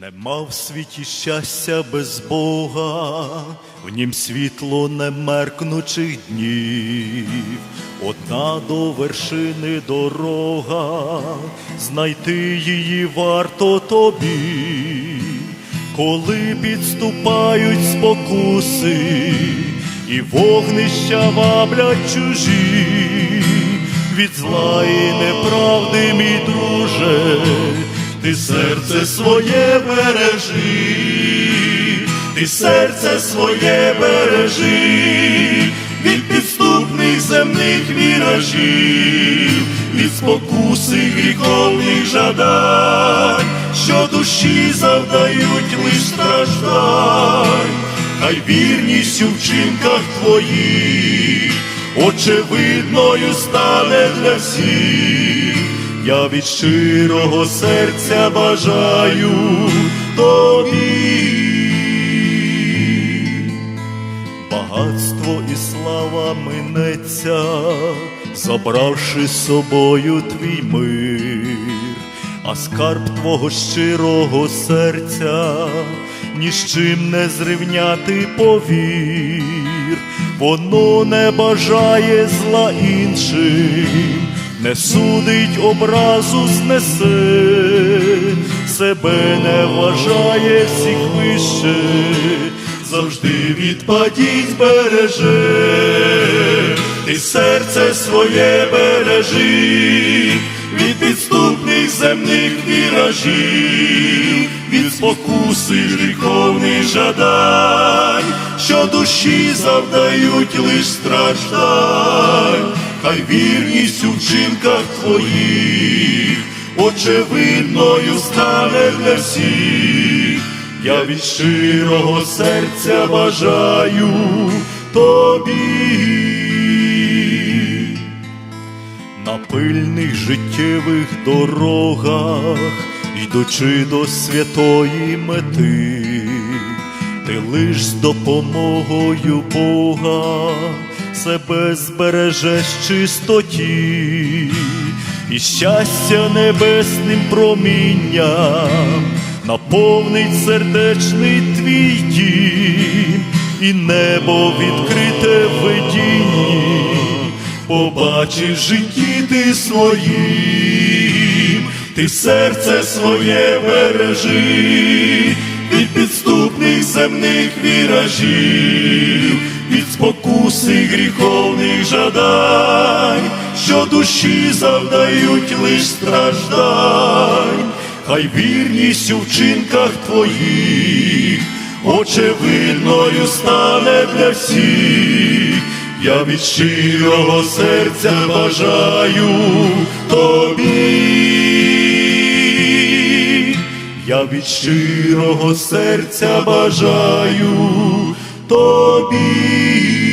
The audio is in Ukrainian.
Нема в світі щастя без Бога, в нім світло немеркнучих днів, одна до вершини дорога, знайти її варто тобі, коли підступають спокуси, і вогнища ваблять чужі, від зла і неправди, мій друже ти серце своє бережи, ти серце своє бережи, від підступних земних віражів, від спокуси гріховних жадань, що душі завдають лиш страждань, хай вірність у вчинках твоїх очевидною стане для всіх. Я від щирого серця бажаю тобі. Багатство і слава минеться, забравши з собою твій мир, а скарб твого щирого серця ні з чим не зрівняти повір, воно не бажає зла іншим не судить образу знесе, себе не вважає всіх вище, завжди від падінь береже, ти серце своє бережи, від підступних земних віражів, від спокуси гріховних жадань, що душі завдають лиш страждань хай вірність у вчинках твоїх очевидною стане для всіх, я від щирого серця бажаю тобі. На пильних життєвих дорогах, йдучи до святої мети, ти лиш з допомогою Бога. Себе збережеш чистоті, і щастя небесним промінням наповнить сердечний твій дім, і небо відкрите в видінні, побачиш житті ти своїм, ти серце своє бережи від підступних земних віражів, від спокуси гріховних жадань, що душі завдають лиш страждань, хай вірність у вчинках твоїх очевидною стане для всіх. Я від щирого серця бажаю тобі, я від щирого серця бажаю тобі.